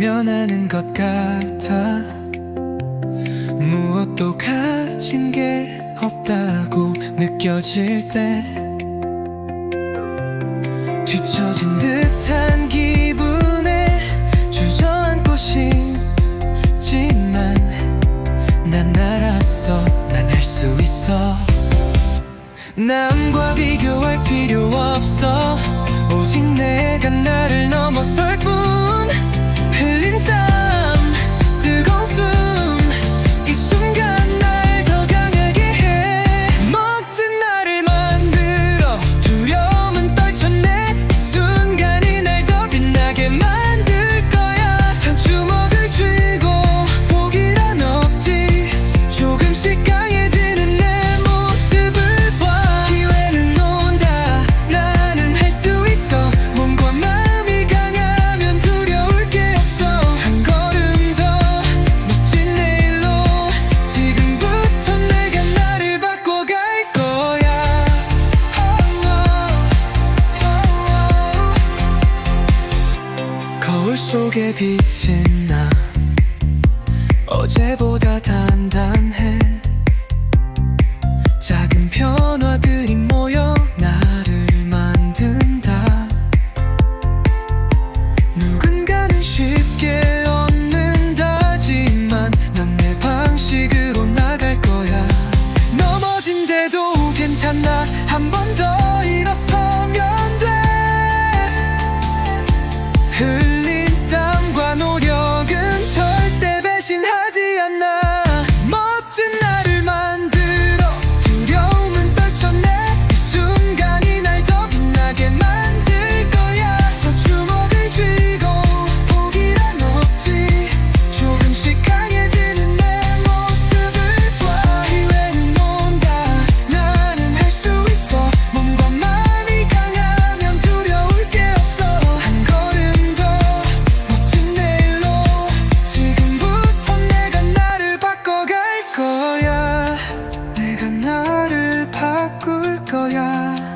외면하는 것 같아. 무엇도 가진 게 없다고 느껴질 때 뒤처진 듯한 기분에 주저앉고 싶지만 난 알았어 난 할 수 있어. 남과 비교할 필요 없어. 오직 내가 나를 넘어설 뿐 속에 비친 나. 어제보다 단단해. 작은 변화들이 모여 나를 만든다. 누군가는 쉽게 얻는다지만 난 내 방식으로 나갈 거야. 넘어진데도 괜찮아. 한 번 더 일어서면 돼 나를 바꿀 거야